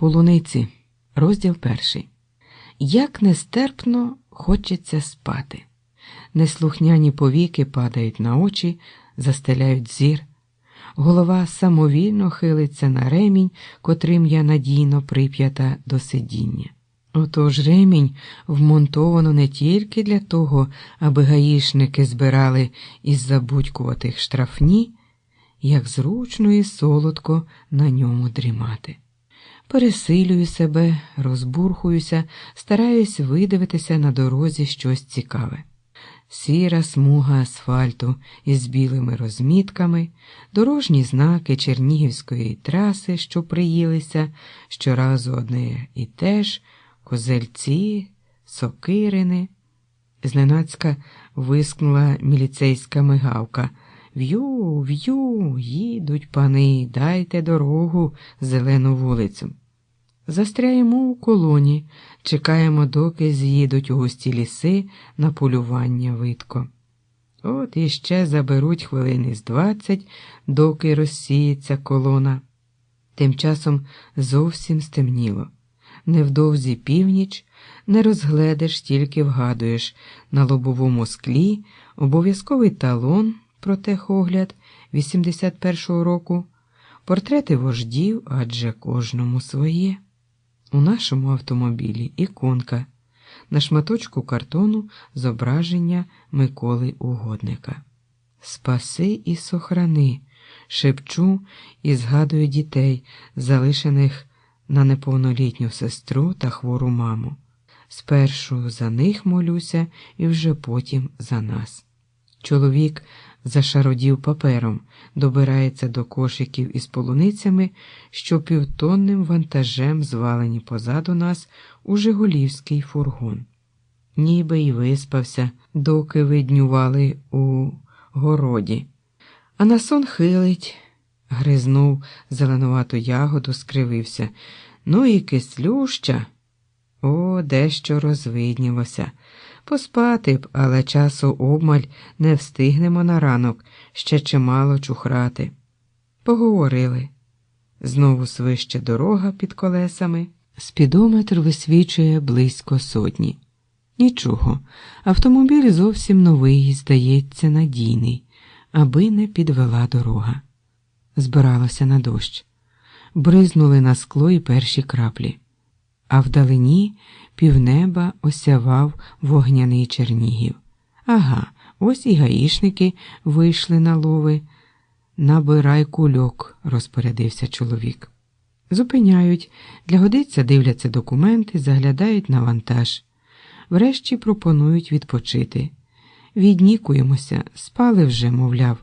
Полуниці, розділ перший. Як нестерпно хочеться спати. Неслухняні повіки падають на очі, застеляють зір. Голова самовільно хилиться на ремінь, котрим я надійно прип'ята до сидіння. Отож ремінь вмонтовано не тільки для того, аби гаїшники збирали із забудькуватих штрафні, як зручно і солодко на ньому дрімати. Пересилюю себе, розбурхуюся, стараюсь видивитися на дорозі щось цікаве. Сіра смуга асфальту із білими розмітками, дорожні знаки Чернігівської траси, що приїлися щоразу одне і те ж, козельці, сокирини. Зненацька вискнула міліцейська мигавка. В'ю, в'ю, їдуть пани, дайте дорогу, зелену вулицю. Застряємо у колоні, чекаємо, доки з'їдуть у густі ліси на полювання видко. От іще заберуть хвилини з двадцять, доки розсіється колона. Тим часом зовсім стемніло. Невдовзі північ не розгледиш, тільки вгадуєш на лобовому склі обов'язковий талон про техогляд 81-го року, портрети вождів, адже кожному своє. У нашому автомобілі іконка, на шматочку картону зображення Миколи Угодника. Спаси і сохрани, шепчу і згадую дітей, залишених на неповнолітню сестру та хвору маму. Спершу за них молюся і вже потім за нас. Чоловік зашародів папером, добирається до кошиків із полуницями, що півтонним вантажем звалені позаду нас у Жигулівський фургон. Ніби й виспався, доки виднювали у городі. А на сон хилить, гризнув зеленувату ягоду, скривився. Ну і кислюща. О, дещо розвиднілося. Поспати б, але часу обмаль не встигнемо на ранок ще чимало чухрати. Поговорили. Знову свище дорога під колесами. Спідометр висвічує близько сотні. Нічого, автомобіль зовсім новий, здається, надійний, аби не підвела дорога. Збиралося на дощ. Бризнули на скло і перші краплі а вдалині півнеба осявав вогняний Чернігів. Ага, ось і гаїшники вийшли на лови. Набирай кульок, розпорядився чоловік. Зупиняють, для годиця дивляться документи, заглядають на вантаж. Врешті пропонують відпочити. Віднікуємося, спали вже, мовляв.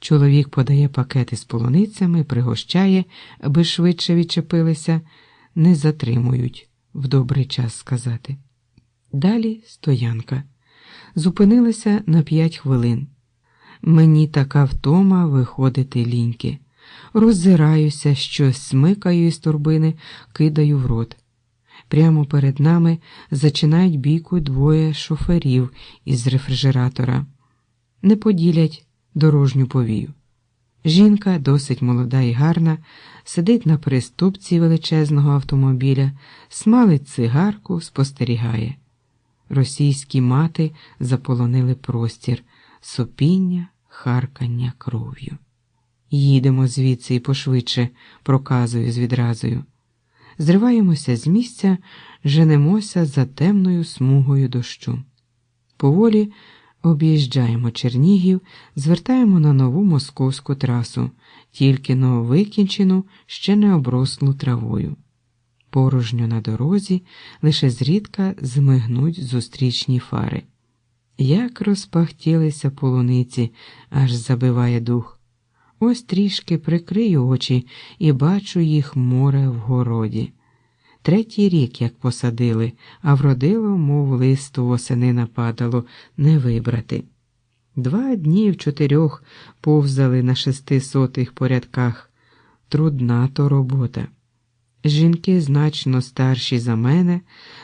Чоловік подає пакети з полуницями, пригощає, аби швидше відчепилися не затримують в добрий час сказати. Далі стоянка. Зупинилася на п'ять хвилин. Мені така втома виходити ліньки. Роззираюся, щось смикаю із турбини, кидаю в рот. Прямо перед нами зачинають бійку двоє шоферів із рефрижератора. Не поділять дорожню повію. Жінка, досить молода і гарна, сидить на приступці величезного автомобіля, смалить цигарку, спостерігає. Російські мати заполонили простір, сопіння, харкання кров'ю. Їдемо звідси і пошвидше, проказую з відразою. Зриваємося з місця, женемося за темною смугою дощу. Поволі Об'їжджаємо Чернігів, звертаємо на нову московську трасу, тільки но викінчену, ще не оброслу травою. Порожньо на дорозі лише зрідка змигнуть зустрічні фари. Як розпахтілися полуниці, аж забиває дух. Ось трішки прикрию очі і бачу їх море в городі. Третій рік, як посадили, а вродило, мов листу восени нападало, не вибрати. Два дні в чотирьох повзали на шестисотих порядках. Трудна то робота. Жінки, значно старші за мене,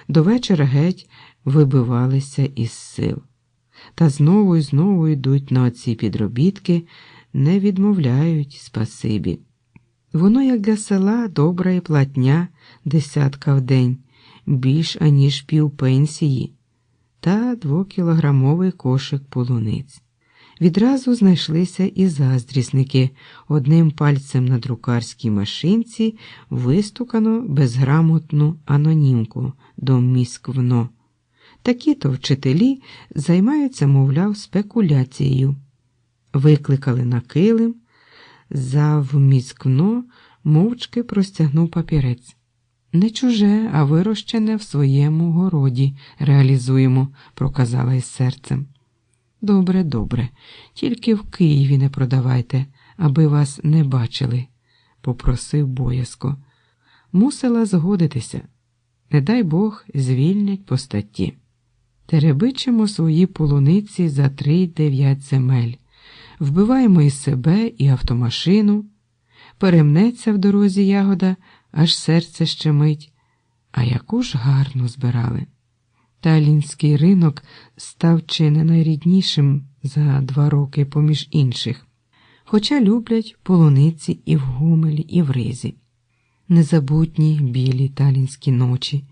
до вечора геть вибивалися із сил. Та знову і знову йдуть на оці підробітки, не відмовляють спасибі. Воно, як для села, добра і платня десятка в день, більш аніж півпенсії, та двокілограмовий кошик полуниць. Відразу знайшлися і заздрісники. Одним пальцем на друкарській машинці вистукано безграмотну анонімку до місквно. Такі-то вчителі займаються, мовляв, спекуляцією. Викликали на килим, завміскно мовчки простягнув папірець. Не чуже, а вирощене в своєму городі реалізуємо, проказала із серцем. Добре, добре, тільки в Києві не продавайте, аби вас не бачили, попросив боязко. Мусила згодитися. Не дай Бог, звільнять по статті. Теребичимо свої полуниці за три дев'ять земель, вбиваємо і себе, і автомашину, перемнеться в дорозі ягода, аж серце щемить, а яку ж гарну збирали. Талінський ринок став чи не найріднішим за два роки поміж інших, хоча люблять полуниці і в Гумелі, і в Ризі. Незабутні білі талінські ночі,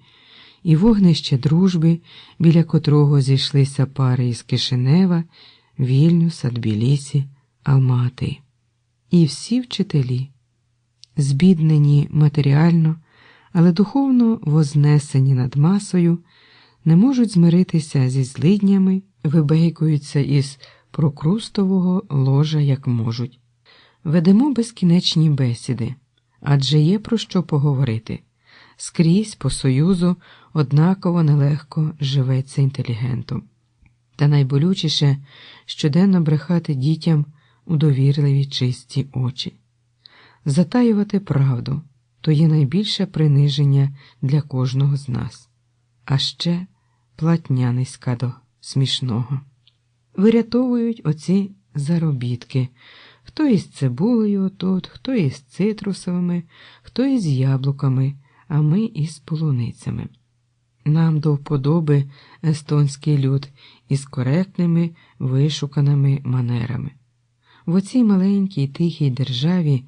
і вогнище дружби, біля котрого зійшлися пари із Кишинева, Вільнюса, Тбілісі, Алмати. І всі вчителі, збіднені матеріально, але духовно вознесені над масою не можуть змиритися зі злиднями, вибейкуються із прокрустового ложа, як можуть. Ведемо безкінечні бесіди, адже є про що поговорити. Скрізь по Союзу однаково нелегко живеться інтелігентом. Та найболючіше щоденно брехати дітям у довірливі чисті очі. Затаювати правду то є найбільше приниження для кожного з нас. А ще платня низька до смішного. Вирятовують оці заробітки, хто із цибулею тут, хто із цитрусовими, хто із яблуками, а ми із полуницями. Нам до вподоби естонський люд із коректними вишуканими манерами. В оцій маленькій тихій державі,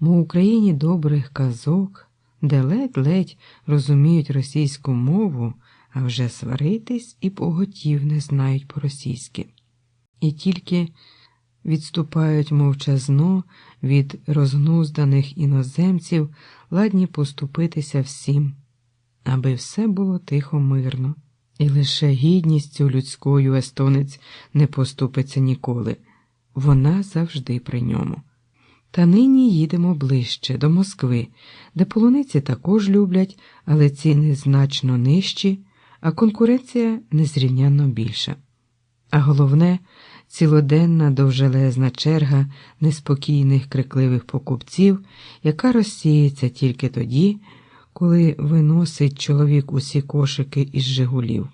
мов Україні добрих казок, де ледь-ледь розуміють російську мову а вже сваритись і поготів не знають по-російськи. І тільки відступають мовчазно від розгнузданих іноземців, ладні поступитися всім, аби все було тихо мирно, і лише гідністю людською естонець не поступиться ніколи, вона завжди при ньому. Та нині їдемо ближче до Москви, де полуниці також люблять, але ціни значно нижчі а конкуренція незрівнянно більша. А головне, цілоденна довжелезна черга неспокійних крикливих покупців, яка розсіється тільки тоді, коли виносить чоловік усі кошики із Жигулів.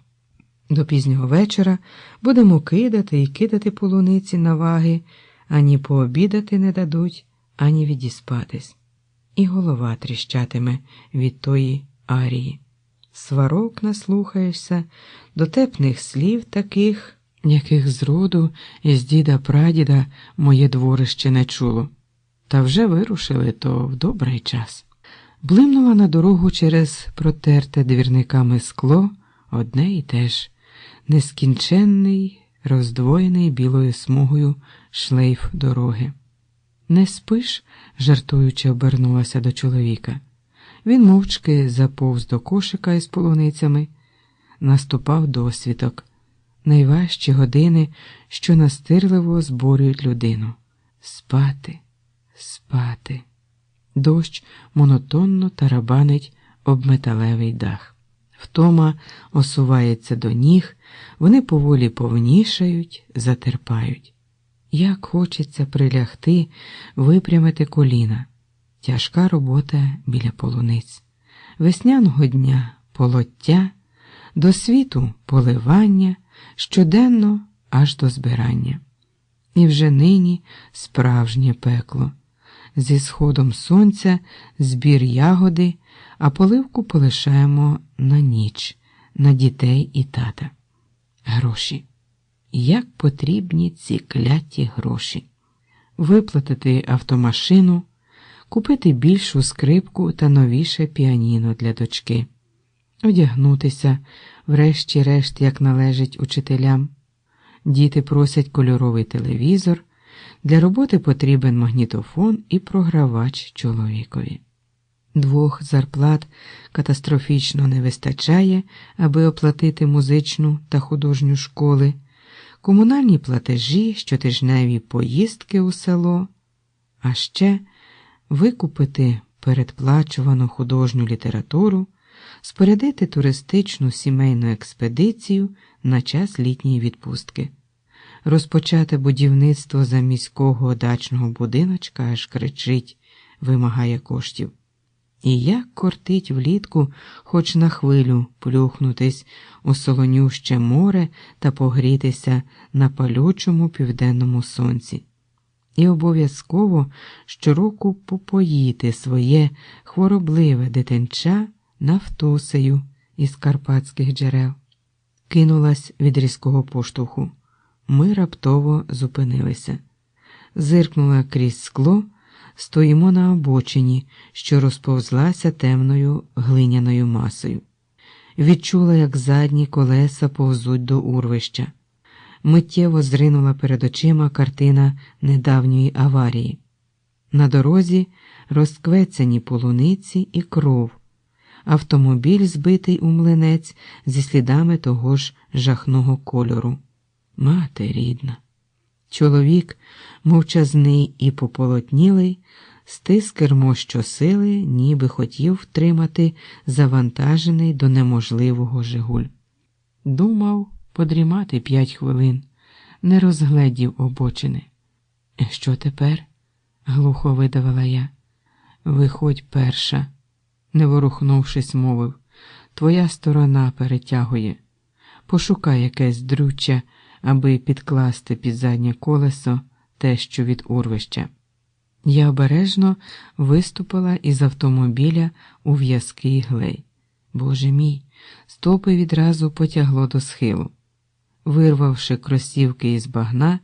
До пізнього вечора будемо кидати і кидати полуниці на ваги, ані пообідати не дадуть, ані відіспатись. І голова тріщатиме від тої арії сварок наслухаєшся, дотепних слів таких, яких зроду із діда прадіда моє дворище не чуло. Та вже вирушили то в добрий час. Блимнула на дорогу через протерте двірниками скло одне і те ж нескінченний, роздвоєний білою смугою шлейф дороги. Не спиш, жартуючи, обернулася до чоловіка. Він мовчки заповз до кошика із полуницями, наступав досвідок, найважчі години, що настирливо зборюють людину. Спати, спати. Дощ монотонно тарабанить об металевий дах. Втома осувається до ніг, вони поволі повнішають, затерпають. Як хочеться прилягти, випрямити коліна. Тяжка робота біля полуниць, весняного дня полоття, до світу поливання, щоденно аж до збирання. І вже нині справжнє пекло. Зі сходом сонця збір ягоди, а поливку полишаємо на ніч, на дітей і тата. Гроші. Як потрібні ці кляті гроші? Виплатити автомашину купити більшу скрипку та новіше піаніно для дочки, одягнутися, врешті-решт, як належить учителям. Діти просять кольоровий телевізор, для роботи потрібен магнітофон і програвач чоловікові. Двох зарплат катастрофічно не вистачає, аби оплатити музичну та художню школи, комунальні платежі, щотижневі поїздки у село, а ще викупити передплачувану художню літературу, спорядити туристичну сімейну експедицію на час літньої відпустки, розпочати будівництво заміського дачного будиночка аж кричить, вимагає коштів. І як кортить влітку, хоч на хвилю плюхнутись у солонюще море та погрітися на палючому південному сонці, і обов'язково щороку попоїти своє хворобливе дитинча нафтосею із карпатських джерел. Кинулась від різкого поштовху. Ми раптово зупинилися, зиркнула крізь скло. Стоїмо на обочині, що розповзлася темною глиняною масою. Відчула, як задні колеса повзуть до урвища. Миттєво зринула перед очима картина недавньої аварії. На дорозі розквецяні полуниці і кров, автомобіль, збитий у млинець зі слідами того ж жахного кольору. Мати рідна. Чоловік, мовчазний і пополотнілий, стис кермо щосили, ніби хотів втримати завантажений до неможливого Жигуль. Думав подрімати п'ять хвилин, не розгледів обочини. Що тепер? глухо видавила я. Виходь перша, не ворухнувшись, мовив. Твоя сторона перетягує. Пошукай якесь друччя аби підкласти під заднє колесо те, що від урвища. Я обережно виступила із автомобіля у в'язкий глей. Боже мій, стопи відразу потягло до схилу. Вирвавши кросівки із багна,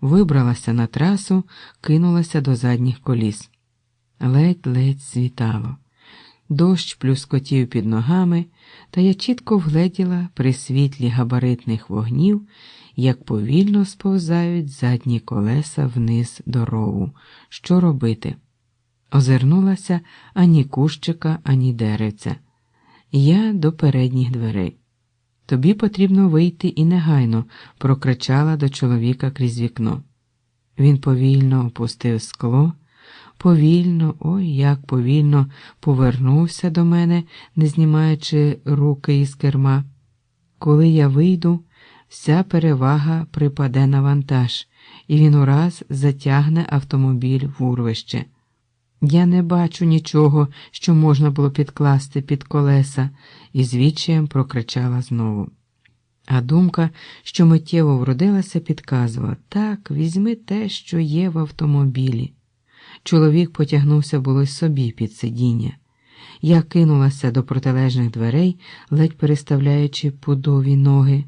вибралася на трасу, кинулася до задніх коліс. Ледь-ледь світало. Дощ плюскотів під ногами, та я чітко вгледіла при світлі габаритних вогнів як повільно сповзають задні колеса вниз дорогу. Що робити? Озирнулася ані кущика, ані деревця. Я до передніх дверей. Тобі потрібно вийти і негайно, прокричала до чоловіка крізь вікно. Він повільно опустив скло, повільно, ой, як повільно повернувся до мене, не знімаючи руки із керма. Коли я вийду, вся перевага припаде на вантаж, і він ураз затягне автомобіль в урвище. Я не бачу нічого, що можна було підкласти під колеса, і звідчаєм прокричала знову. А думка, що миттєво вродилася, підказувала так, візьми те, що є в автомобілі. Чоловік потягнувся було собі під сидіння. Я кинулася до протилежних дверей, ледь переставляючи пудові ноги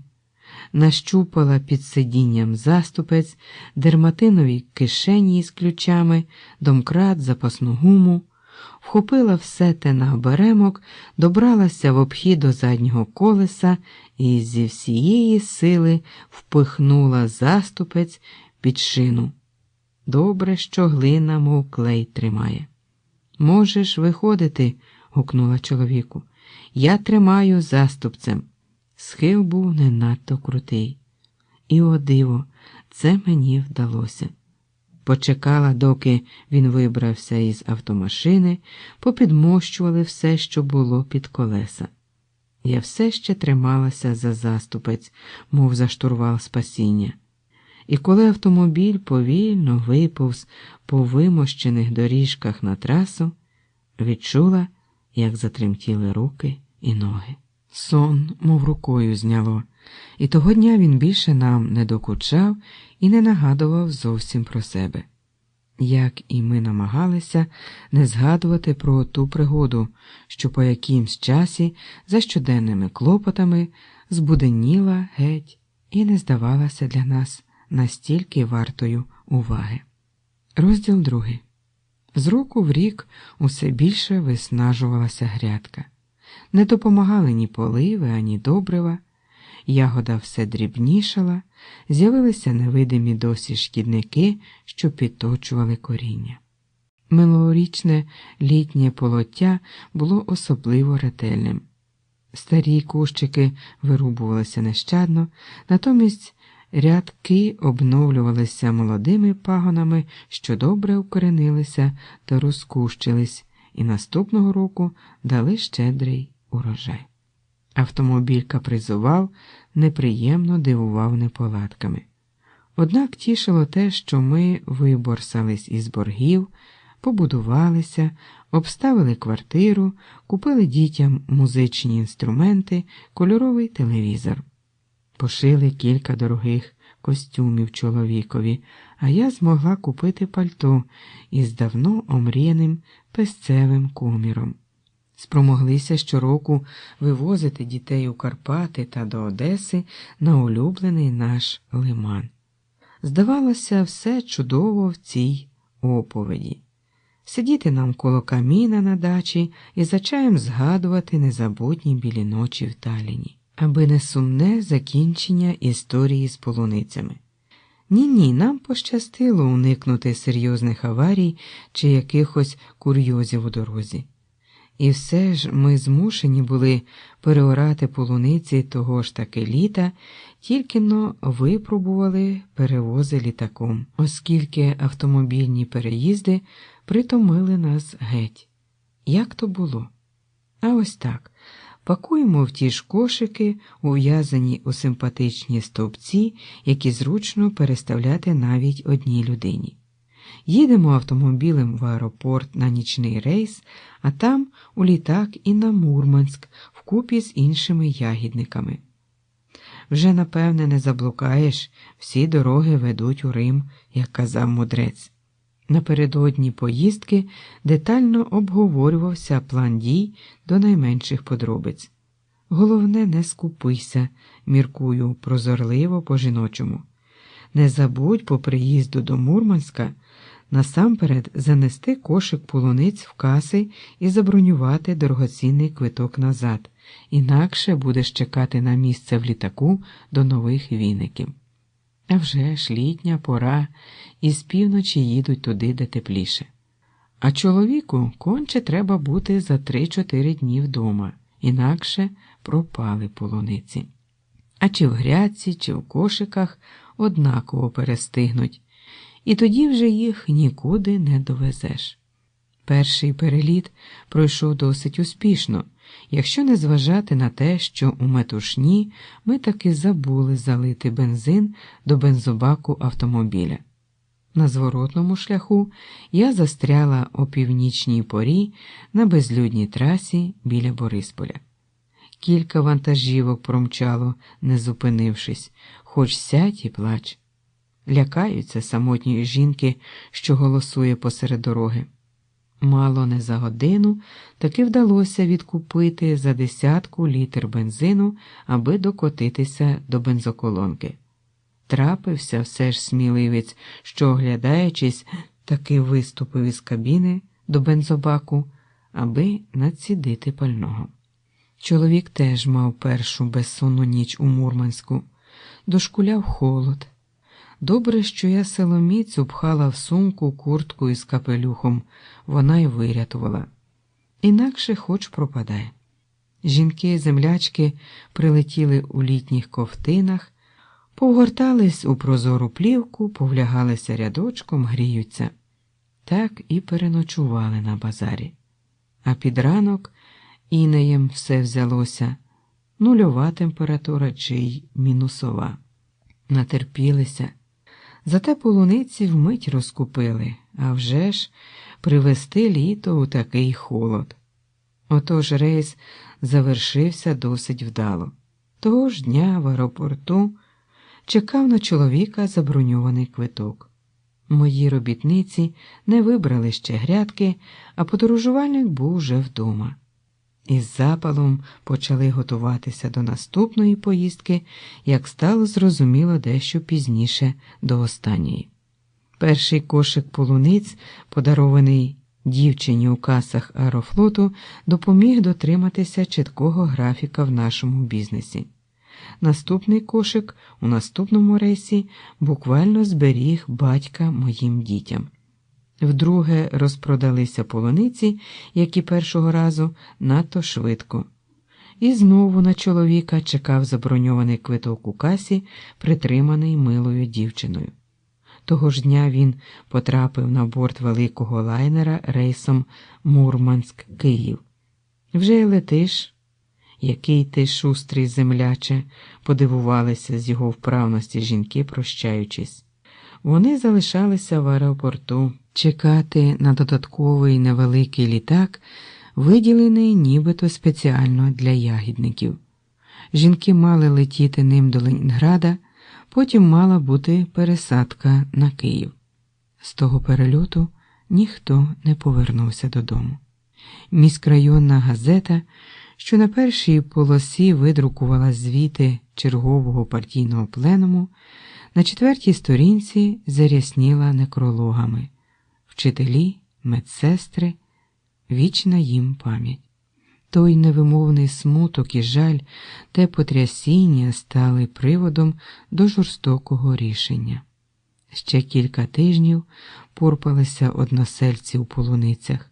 нащупала під сидінням заступець, дерматинові кишені з ключами, домкрат, запасну гуму, вхопила все те на оберемок, добралася в обхід до заднього колеса і зі всієї сили впихнула заступець під шину. Добре, що глина, мов клей тримає. Можеш виходити, гукнула чоловіку. Я тримаю заступцем. Схил був не надто крутий. І о диво, це мені вдалося. Почекала, доки він вибрався із автомашини, попідмощували все, що було під колеса. Я все ще трималася за заступець, мов за штурвал спасіння. І коли автомобіль повільно виповз по вимощених доріжках на трасу, відчула, як затремтіли руки і ноги. Сон, мов рукою зняло, і того дня він більше нам не докучав і не нагадував зовсім про себе. Як і ми намагалися не згадувати про ту пригоду, що по якимсь часі за щоденними клопотами збуденіла геть і не здавалася для нас настільки вартою уваги. Розділ другий. З року в рік усе більше виснажувалася грядка. Не допомагали ні поливи, ані добрива. Ягода все дрібнішала, з'явилися невидимі досі шкідники, що підточували коріння. Минулорічне літнє полоття було особливо ретельним. Старі кущики вирубувалися нещадно, натомість рядки обновлювалися молодими пагонами, що добре укоренилися та розкущились, і наступного року дали щедрий урожай. Автомобіль капризував, неприємно дивував неполадками. Однак тішило те, що ми виборсались із боргів, побудувалися, обставили квартиру, купили дітям музичні інструменти, кольоровий телевізор, пошили кілька дорогих костюмів чоловікові, а я змогла купити пальто із давно омріяним песцевим коміром. Спромоглися щороку вивозити дітей у Карпати та до Одеси на улюблений наш лиман. Здавалося, все чудово в цій оповіді. Сидіти нам коло каміна на дачі і за чаєм згадувати незабутні білі ночі в Таліні, аби не сумне закінчення історії з полуницями. Ні, ні, нам пощастило уникнути серйозних аварій чи якихось курйозів у дорозі. І все ж ми змушені були переорати полуниці того ж таки літа, тільки но випробували перевози літаком, оскільки автомобільні переїзди притомили нас геть. Як то було? А ось так. Пакуємо в ті ж кошики, ув'язані у симпатичні стовпці, які зручно переставляти навіть одній людині. Їдемо автомобілем в аеропорт на нічний рейс, а там у літак і на Мурманськ вкупі з іншими ягідниками. Вже, напевне, не заблукаєш, всі дороги ведуть у Рим, як казав мудрець. Напередодні поїздки детально обговорювався план дій до найменших подробиць. Головне, не скупися, міркую прозорливо по жіночому. Не забудь по приїзду до Мурманська насамперед занести кошик полуниць в каси і забронювати дорогоцінний квиток назад, інакше будеш чекати на місце в літаку до нових віників. А вже ж літня пора, і з півночі їдуть туди, де тепліше. А чоловіку конче треба бути за 3-4 дні вдома, інакше пропали полуниці. А чи в грядці, чи в кошиках однаково перестигнуть, і тоді вже їх нікуди не довезеш. Перший переліт пройшов досить успішно, якщо не зважати на те, що у метушні ми таки забули залити бензин до бензобаку автомобіля. На зворотному шляху я застряла о північній порі на безлюдній трасі біля Борисполя. Кілька вантажівок промчало, не зупинившись, хоч сядь і плач. Лякаються самотньої жінки, що голосує посеред дороги. Мало не за годину таки вдалося відкупити за десятку літр бензину, аби докотитися до бензоколонки. Трапився все ж сміливець, що, оглядаючись, таки виступив із кабіни до бензобаку, аби націдити пального. Чоловік теж мав першу безсонну ніч у Мурманську, дошкуляв холод. Добре, що я силоміць упхала в сумку куртку із капелюхом, вона й вирятувала. Інакше хоч пропадай. Жінки землячки прилетіли у літніх ковтинах, повгортались у прозору плівку, повлягалися рядочком, гріються. Так і переночували на базарі. А під ранок інеєм все взялося нульова температура чи й мінусова. Натерпілися. Зате полуниці вмить розкупили, а вже ж привезти літо у такий холод. Отож рейс завершився досить вдало. Того ж дня в аеропорту чекав на чоловіка заброньований квиток. Мої робітниці не вибрали ще грядки, а подорожувальник був вже вдома. Із запалом почали готуватися до наступної поїздки, як стало зрозуміло дещо пізніше до останньої. Перший кошик полуниць, подарований Дівчині у касах аерофлоту допоміг дотриматися чіткого графіка в нашому бізнесі. Наступний кошик у наступному рейсі буквально зберіг батька моїм дітям. Вдруге розпродалися полуниці, які першого разу надто швидко. І знову на чоловіка чекав заброньований квиток у касі, притриманий милою дівчиною. Того ж дня він потрапив на борт великого лайнера рейсом Мурманськ Київ. Вже й летиш, який ти шустрий земляче, подивувалися з його вправності жінки, прощаючись. Вони залишалися в аеропорту чекати на додатковий невеликий літак, виділений нібито спеціально для ягідників. Жінки мали летіти ним до Ленінграда, потім мала бути пересадка на Київ. З того перельоту ніхто не повернувся додому. Міськрайонна газета, що на першій полосі видрукувала звіти чергового партійного пленуму, на четвертій сторінці зарясніла некрологами вчителі, медсестри, вічна їм пам'ять. Той невимовний смуток і жаль, те потрясіння стали приводом до жорстокого рішення. Ще кілька тижнів порпалися односельці у полуницях,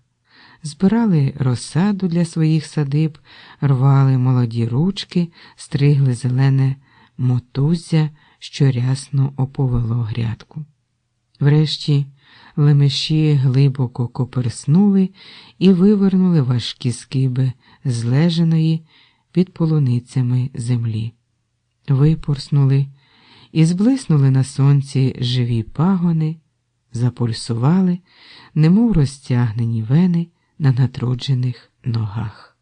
збирали розсаду для своїх садиб, рвали молоді ручки, стригли зелене мотуззя, що рясно оповело грядку. Врешті лемеші глибоко коперснули і вивернули важкі скиби злеженої під полуницями землі, випорснули і зблиснули на сонці живі пагони, запульсували, немов розтягнені вени на натроджених ногах.